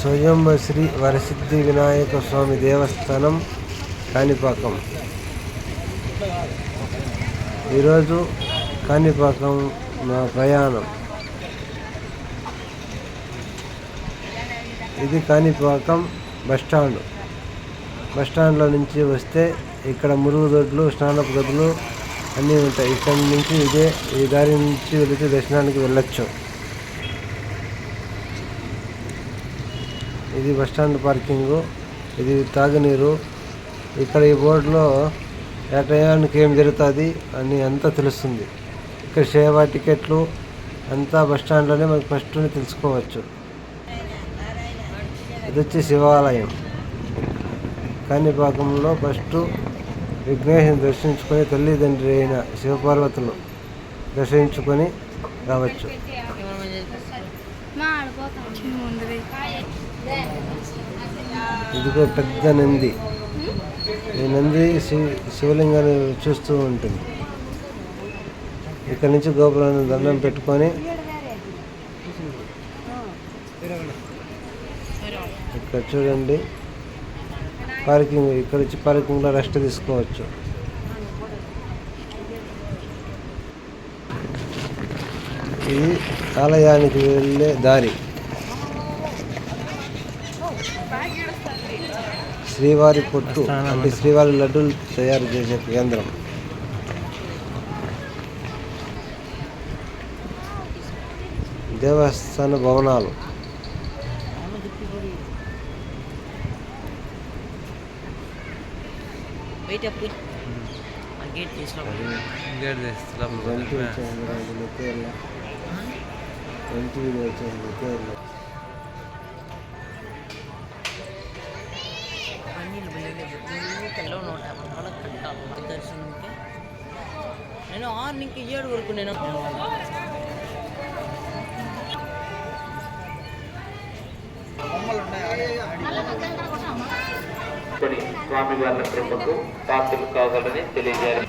స్వయంభ శ్రీ వరసిద్ధి వినాయక స్వామి దేవస్థానం కాణిపాకం. ఈరోజు కాణిపాకం నా ప్రయాణం. ఇది కాణిపాకం బస్టాండ్ బస్టాండ్లో నుంచి వస్తే ఇక్కడ మురుగు దొడ్లు స్నానపు గదులు అన్నీ ఉంటాయి. ఇక్కడి నుంచి ఇదే ఈ దారి నుంచి వెళితే దర్శనానికి వెళ్ళొచ్చు. ఇది బస్టాండ్ పార్కింగు ఇది తాగునీరు. ఇక్కడ ఈ బోర్డులో ఏ టయానికి ఏం జరుగుతుంది అని అంతా తెలుస్తుంది. ఇక్కడ సేవా టికెట్లు అంతా బస్టాండ్లోనే మనకు ఫస్ట్ తెలుసుకోవచ్చు. ఇది వచ్చి శివాలయం. కాణిపాకంలో ఫస్ట్ విఘ్నేశ్వరుని దర్శించుకొని తల్లిదండ్రి అయిన శివపార్వతులు దర్శించుకొని రావచ్చు. ఇదిగో పెద్ద నంది. ఈ నంది శివ శివలింగాన్ని చూస్తూ ఉంటుంది. ఇక్కడ నుంచి గోపురాన్ని దండం పెట్టుకొని ఇక్కడ చూడండి. పార్కింగ్ ఇక్కడ వచ్చి పార్కింగ్లో రెస్ట్ తీసుకోవచ్చు. ఇది ఆలయానికి వెళ్ళే దారి. శ్రీవారి పొట్టు అంటే శ్రీవారి లడ్డూలు తయారు చేసే కేంద్రం. దేవస్థాన భవనాలు. గేట్ గేట్ తెస్తా గంటి వచ్చేది కేరళ గంటి వచ్చేది కేరళ నేను ఆరు నుంచి ఏడు వరకు నేను స్వామి స్వామివార్ల కృపకు పాత్రలు కావాలని తెలియజేయాలి